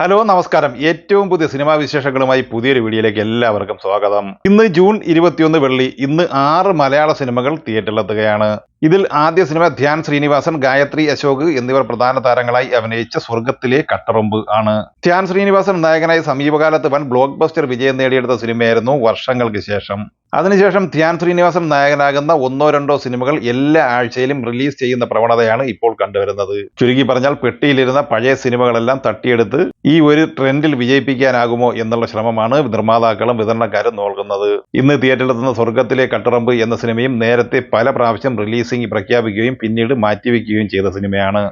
Hello നമസ്കാരം. ഏറ്റവും പുതിയ സിനിമാ വിശേഷങ്ങളുമായി പുതിയൊരു വീഡിയോയിലേക്ക് എല്ലാവർക്കും സ്വാഗതം. ഇന്ന് ജൂൺ ഇരുപത്തിയൊന്ന് വെള്ളി ഇന്ന് ആറ് മലയാള സിനിമകൾ തിയേറ്ററിലെത്തുകയാണ്. ഇതിൽ ആദ്യ സിനിമ ധ്യാൻ ശ്രീനിവാസൻ ഗായത്രി അശോക് എന്നിവർ പ്രധാന താരങ്ങളായി അഭിനയിച്ച സ്വർഗത്തിലെ കട്ടറുമ്പ് ആണ്. ധ്യാൻ ശ്രീനിവാസൻ നായകനായി സമീപകാലത്ത് വൻ ബ്ലോക്ക് ബസ്റ്റർ വിജയം നേടിയെടുത്ത സിനിമയായിരുന്നു വർഷങ്ങൾക്ക് ശേഷം. അതിനുശേഷം ധ്യാൻ ശ്രീനിവാസൻ നായകനാകുന്ന ഒന്നോ രണ്ടോ സിനിമകൾ എല്ലാ ആഴ്ചയിലും റിലീസ് ചെയ്യുന്ന പ്രവണതയാണ് ഇപ്പോൾ കണ്ടുവരുന്നത്. ചുരുക്കി പറഞ്ഞാൽ പെട്ടിയിലിരുന്ന പഴയ സിനിമകളെല്ലാം തട്ടിയെടുത്ത് ഈ ഒരു ട്രെൻഡിൽ വിജയിപ്പിക്കാനാകുമോ എന്നുള്ള ശ്രമമാണ് നിർമ്മാതാക്കളും വിതരണക്കാരും നോക്കുന്നത്. ഇന്ന് തിയേറ്ററിലെത്തുന്ന സ്വർഗത്തിലെ കട്ടറമ്പ് എന്ന സിനിമയും നേരത്തെ പല പ്രാവശ്യം റിലീസിംഗ് പ്രഖ്യാപിക്കുകയും പിന്നീട് മാറ്റിവെക്കുകയും ചെയ്ത സിനിമയാണ്.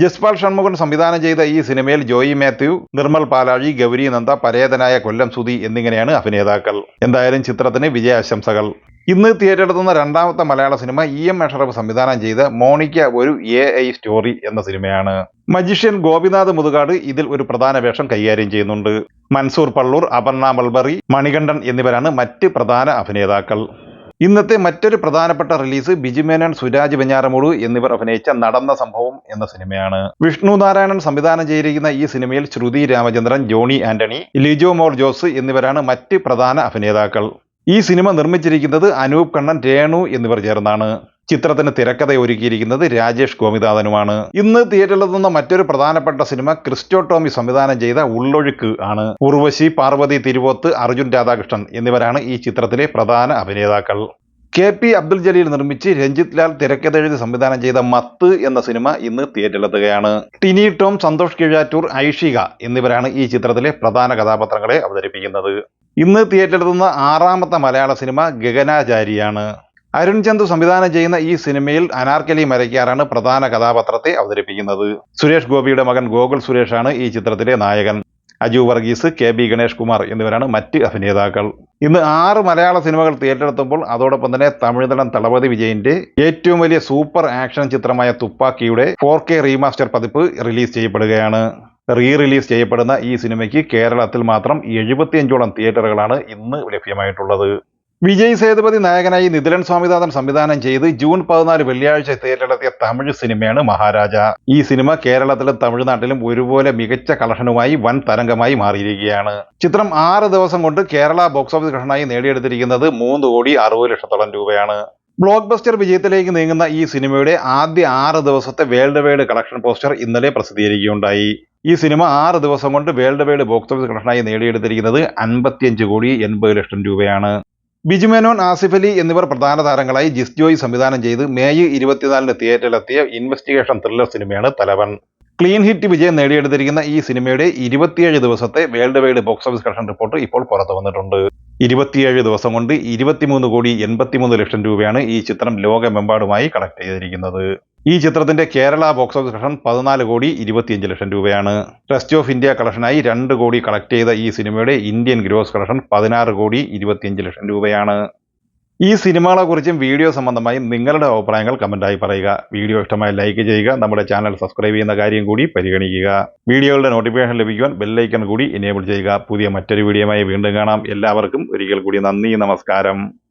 ജസ്പാൽ ഷൺമുഖൻ സംവിധാനം ചെയ്ത ഈ സിനിമയിൽ ജോയി മാത്യു നിർമ്മൽ പാലാഴി ഗൗരി നന്ദ പരേതനായ കൊല്ലം സുധി എന്നിങ്ങനെയാണ് അഭിനേതാക്കൾ. എന്തായാലും ചിത്രത്തിന് വിജയാശംസകൾ. ഇന്ന് തിയേറ്ററെത്തുന്ന രണ്ടാമത്തെ മലയാള സിനിമ ഇ എം അഷറഫ് സംവിധാനം ചെയ്ത മോണിക്ക ഒരു എ ഐ സ്റ്റോറി എന്ന സിനിമയാണ്. മജിഷ്യൻ ഗോപിനാഥ് മുതുകാട് ഇതിൽ ഒരു പ്രധാന വേഷം കൈകാര്യം ചെയ്യുന്നുണ്ട്. മൻസൂർ പള്ളൂർ അപർണ മൽബറി മണികണ്ഠൻ എന്നിവരാണ് മറ്റ് പ്രധാന അഭിനേതാക്കൾ. ഇന്നത്തെ മറ്റൊരു പ്രധാനപ്പെട്ട റിലീസ് ബിജിമേനൻ സുരാജ് വെഞ്ഞാറമൂട് എന്നിവർ അഭിനയിച്ച നടന്ന സംഭവം എന്ന സിനിമയാണ്. വിഷ്ണു നാരായണൻ സംവിധാനം ചെയ്തിരിക്കുന്ന ഈ സിനിമയിൽ ശ്രുതി രാമചന്ദ്രൻ ജോണി ആന്റണി ലിജോ മോർ ജോസ് എന്നിവരാണ് മറ്റ് പ്രധാന അഭിനേതാക്കൾ. ഈ സിനിമ നിർമ്മിച്ചിരിക്കുന്നത് അനൂപ് കണ്ണൻ രേണു എന്നിവർ ചേർന്നാണ്. ചിത്രത്തിന് തിരക്കഥ ഒരുക്കിയിരിക്കുന്നത് രാജേഷ് ഗോമിനാഥനുമാണ് ഇന്ന് തിയേറ്ററിലെത്തുന്ന മറ്റൊരു പ്രധാനപ്പെട്ട സിനിമ ക്രിസ്റ്റോ ടോമി സംവിധാനം ചെയ്ത ഉള്ളൊഴുക്ക് ആണ്. ഉർവശി പാർവതി തിരുവോത്ത് അർജുൻ രാധാകൃഷ്ണൻ എന്നിവരാണ് ഈ ചിത്രത്തിലെ പ്രധാന അഭിനേതാക്കൾ. കെ പി അബ്ദുൽ ജലീൽ നിർമ്മിച്ച് രഞ്ജിത് ലാൽ തിരക്കഥ എഴുതി സംവിധാനം ചെയ്ത മത്ത് എന്ന സിനിമ ഇന്ന് തിയേറ്ററിലെത്തുകയാണ്. ടിനി ടോം സന്തോഷ് കിഴാറ്റൂർ ഐഷിക എന്നിവരാണ് ഈ ചിത്രത്തിലെ പ്രധാന കഥാപാത്രങ്ങളെ അവതരിപ്പിക്കുന്നത്. ഇന്ന് തിയേറ്ററിലെത്തുന്ന ആറാമത്തെ മലയാള സിനിമ ഗഗനാചാരിയാണ്. അരുൺ ചന്തു സംവിധാനം ചെയ്യുന്ന ഈ സിനിമയിൽ അനാർക്കലി മരയ്ക്കാറാണ് പ്രധാന കഥാപാത്രത്തെ അവതരിപ്പിക്കുന്നത്. സുരേഷ് ഗോപിയുടെ മകൻ ഗോകുൽ സുരേഷാണ് ഈ ചിത്രത്തിലെ നായകൻ. അജു വർഗീസ് കെ ബി ഗണേഷ് കുമാർ എന്നിവരാണ് മറ്റ് അഭിനേതാക്കൾ. ഇന്ന് ആറ് മലയാള സിനിമകൾ തിയേറ്ററെത്തുമ്പോൾ അതോടൊപ്പം തന്നെ തമിഴ്നടൻ തളപതി വിജയന്റെ ഏറ്റവും വലിയ സൂപ്പർ ആക്ഷൻ ചിത്രമായ തുപ്പാക്കിയുടെ ഫോർ കെ റീമാസ്റ്റർ പതിപ്പ് റിലീസ് ചെയ്യപ്പെടുകയാണ്. റീ റിലീസ് ചെയ്യപ്പെടുന്ന ഈ സിനിമയ്ക്ക് കേരളത്തിൽ മാത്രം എഴുപത്തിയഞ്ചോളം തിയേറ്ററുകളാണ് ഇന്ന് ലഭ്യമായിട്ടുള്ളത്. വിജയ് സേതുപതി നായകനായി നിതിലൻ സ്വാമിനാഥൻ സംവിധാനം ചെയ്ത് ജൂൺ പതിനാല് വെള്ളിയാഴ്ച തിയേറ്ററിലെത്തിയ തമിഴ് സിനിമയാണ് മഹാരാജ. ഈ സിനിമ കേരളത്തിലും തമിഴ്നാട്ടിലും ഒരുപോലെ മികച്ച കളക്ഷനുമായി വൻ തരംഗമായി മാറിയിരിക്കുകയാണ്. ചിത്രം ആറ് ദിവസം കൊണ്ട് കേരള ബോക്സ് ഓഫീസ് കളക്ഷനായി നേടിയെടുത്തിരിക്കുന്നത് മൂന്ന് കോടി അറുപത് ലക്ഷത്തോളം രൂപയാണ്. ബ്ലോക്ക് ബസ്റ്റർ വിജയത്തിലേക്ക് നീങ്ങുന്ന ഈ സിനിമയുടെ ആദ്യ ആറ് ദിവസത്തെ വേൾഡ് വൈഡ് കളക്ഷൻ പോസ്റ്റർ ഇന്നലെ പ്രസിദ്ധീകരിക്കുകയുണ്ടായി. ഈ സിനിമ ആറ് ദിവസം കൊണ്ട് വേൾഡ് വൈഡ് ബോക്സ് ഓഫീസ് കളക്ഷനായി നേടിയെടുത്തിരിക്കുന്നത് അൻപത്തിയഞ്ച് കോടി എൺപത് ലക്ഷം രൂപയാണ്. ബിജുമേനോൻ ആസിഫ് അലി എന്നിവർ പ്രധാന താരങ്ങളായി ജിസ് ജോയ് സംവിധാനം ചെയ്ത് മെയ് ഇരുപത്തിനാലിന് തിയേറ്ററിലെത്തിയ ഇൻവെസ്റ്റിഗേഷൻ ത്രില്ലർ സിനിമയാണ് തലവൻ. ക്ലീൻ ഹിറ്റ് വിജയം നേടിയെടുത്തിരിക്കുന്ന ഈ സിനിമയുടെ ഇരുപത്തിയേഴ് ദിവസത്തെ world wide box office collection report ഇപ്പോൾ പുറത്തു വന്നിട്ടുണ്ട്. ഇരുപത്തിയേഴ് ദിവസം കൊണ്ട് ഇരുപത്തിമൂന്ന് കോടി എൺപത്തിമൂന്ന് ലക്ഷം രൂപയാണ് ഈ ചിത്രം ലോകമെമ്പാടുമായി കളക്ട് ചെയ്തിരിക്കുന്നത്. ഈ ചിത്രത്തിന്റെ കേരള ബോക്സ് ഓഫീസ് കളക്ഷൻ പതിനാല് കോടി ഇരുപത്തിയഞ്ച് ലക്ഷം രൂപയാണ്. ട്രസ്റ്റ് ഓഫ് ഇന്ത്യ കളക്ഷനായി രണ്ട് കോടി കളക്ട് ചെയ്ത ഈ സിനിമയുടെ ഇന്ത്യൻ ഗ്രോസ് കളക്ഷൻ പതിനാറ് കോടി ഇരുപത്തിയഞ്ച് ലക്ഷം രൂപയാണ്. ഈ സിനിമകളെ കുറിച്ചും വീഡിയോ സംബന്ധമായി നിങ്ങളുടെ അഭിപ്രായങ്ങൾ കമന്റായി പറയുക. വീഡിയോ ഇഷ്ടമായി ലൈക്ക് ചെയ്യുക. നമ്മുടെ ചാനൽ സബ്സ്ക്രൈബ് ചെയ്യുന്ന കാര്യം കൂടി പരിഗണിക്കുക. വീഡിയോകളുടെ നോട്ടിഫിക്കേഷൻ ലഭിക്കുവാൻ ബെല്ലൈക്കൺ കൂടി എനേബിൾ ചെയ്യുക. പുതിയ മറ്റൊരു വീഡിയോയുമായി വീണ്ടും കാണാം. എല്ലാവർക്കും ഒരിക്കൽ കൂടി നന്ദി നമസ്കാരം.